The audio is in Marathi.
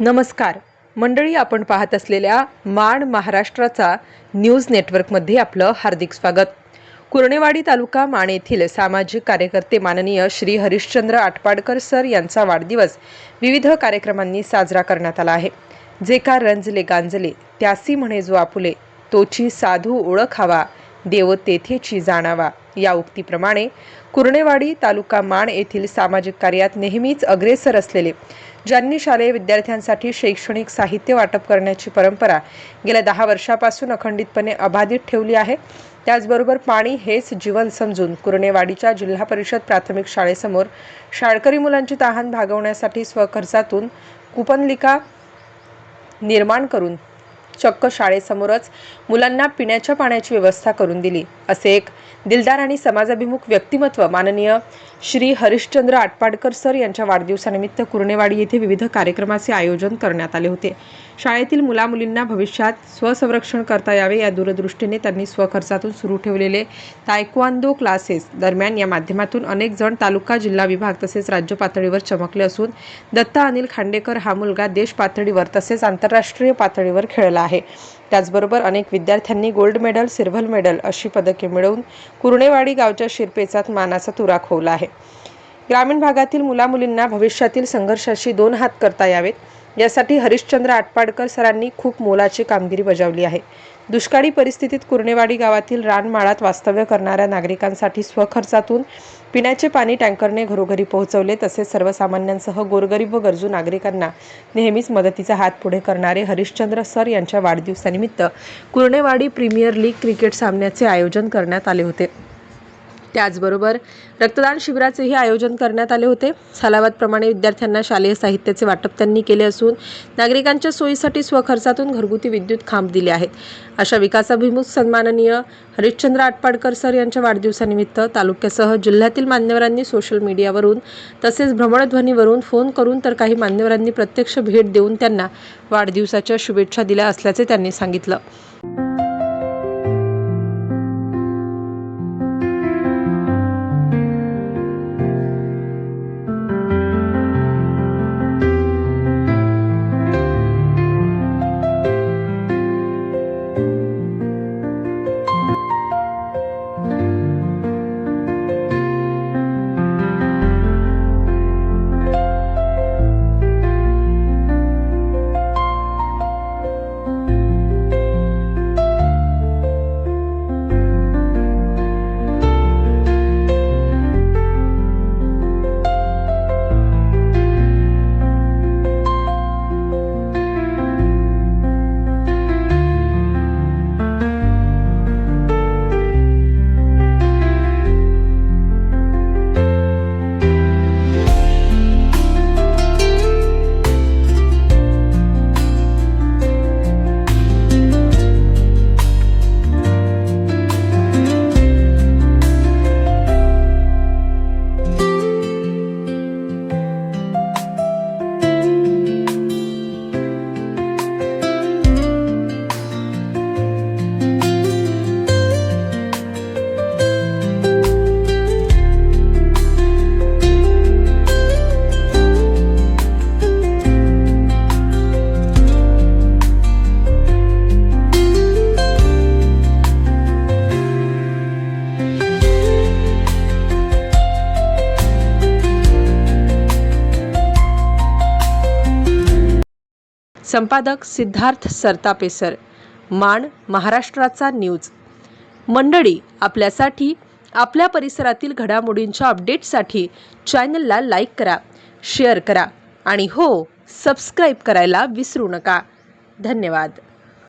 नमस्कार. मंडळी आपण पाहत असलेल्या माण महाराष्ट्राचा न्यूज नेटवर्कमध्ये आपलं हार्दिक स्वागत. कुर्णेवाडी तालुका माण येथील सामाजिक कार्यकर्ते माननीय श्री हरिश्चंद्र आटपाडकर सर यांचा वाढदिवस विविध कार्यक्रमांनी साजरा करण्यात आला आहे. जे का रंजले गांजले त्यासी म्हणे जो आपुले तोची साधू ओळखावा देव तेथेची जाणावा या उक्तीप्रमाणे कुर्णेवाडी तालुका माण येथील सामाजिक कार्यात नेहमीच अग्रेसर असलेले ज्यांनी शालेय विद्यार्थ्यांसाठी शैक्षणिक साहित्य वाटप करण्याची परंपरा गेल्या दहा वर्षापासून अखंडितपणे अबाधित ठेवली आहे. त्याचबरोबर पाणी हेच जीवन समजून कुर्णेवाडीच्या जिल्हा परिषद प्राथमिक शाळेसमोर शाळकरी मुलांची तहान भागवण्यासाठी स्वखर्चातून कुपनलिका निर्माण करून चक्क शाळेसमोरच मुलांना पिण्याच्या पाण्याची व्यवस्था करून दिली असे एक दिलदार आणि समाजाभिमुख व्यक्तिमत्व माननीय श्री हरिश्चंद्र आटपाडकर सर यांच्या वाढदिवसानिमित्त कुर्णेवाडी येथे विविध कार्यक्रमाचे आयोजन करण्यात आले होते. शाळेतील मुलामुलींना भविष्यात स्वसंरक्षण करता यावे या दूरदृष्टीने त्यांनी स्वखर्चातून सुरू ठेवलेले तायक्वांदो क्लासेस दरम्यान या माध्यमातून अनेक जण तालुका जिल्हा विभाग तसेच राज्य पातळीवर चमकले असून दत्ता अनिल खांडेकर हा मुलगा देश पातळीवर तसेच आंतरराष्ट्रीय पातळीवर खेळला आहे. त्याचबरोबर अनेक विद्यार्थ्यांनी गोल्ड मेडल सिल्व्हर मेडल अशी पदके मिळवून कुर्णेवाडी गावच्या शिरपेचात मानाचा तुरा खोवला आहे. ग्रामीण भागातील मुलामुलींना भविष्यातील संघर्षाशी दोन हात करता यावेत. यासाठी हरिश्चंद्र आटपाडकर सरांनी खूप मोलाची कामगिरी बजावली आहे. दुष्काळी परिस्थितीत कुर्णेवाडी गावातील रानमाळात वास्तव्य करणाऱ्या नागरिकांसाठी स्वखर्चातून पिण्याचे पाणी टँकरने घरोघरी पोहोचवले तसेच सर्वसामान्यांसह गोरगरीब व गरजू नागरिकांना नेहमीच मदतीचा हात पुढे करणारे हरिश्चंद्र सर यांच्या वाढदिवसानिमित्त कुर्णेवाडी प्रीमियर लीग क्रिकेट सामन्याचे आयोजन करण्यात आले होते. त्याचबरोबर रक्तदान शिबिराचेही आयोजन करण्यात आले होते. सालावादप्रमाणे विद्यार्थ्यांना शालेय साहित्याचे वाटप त्यांनी केले असून नागरिकांच्या सोयीसाठी स्वखर्चातून घरगुती विद्युत खांब दिले आहेत. अशा विकासाभिमुख सन्माननीय हरिश्चंद्र आटपाडकर सर यांच्या वाढदिवसानिमित्त तालुक्यासह जिल्ह्यातील मान्यवरांनी सोशल मीडियावरून तसेच भ्रमणध्वनीवरून फोन करून तर काही मान्यवरांनी प्रत्यक्ष भेट देऊन त्यांना वाढदिवसाच्या शुभेच्छा दिल्या असल्याचे त्यांनी सांगितलं. संपादक सिद्धार्थ सरतापे सर माण महाराष्ट्राचा न्यूज. मंडळी आपल्यासाठी आपल्या परिसरातील घडामोडींच्या अपडेटसाठी चॅनलला लाईक करा शेअर करा आणि हो सबस्क्राईब करायला विसरू नका. धन्यवाद.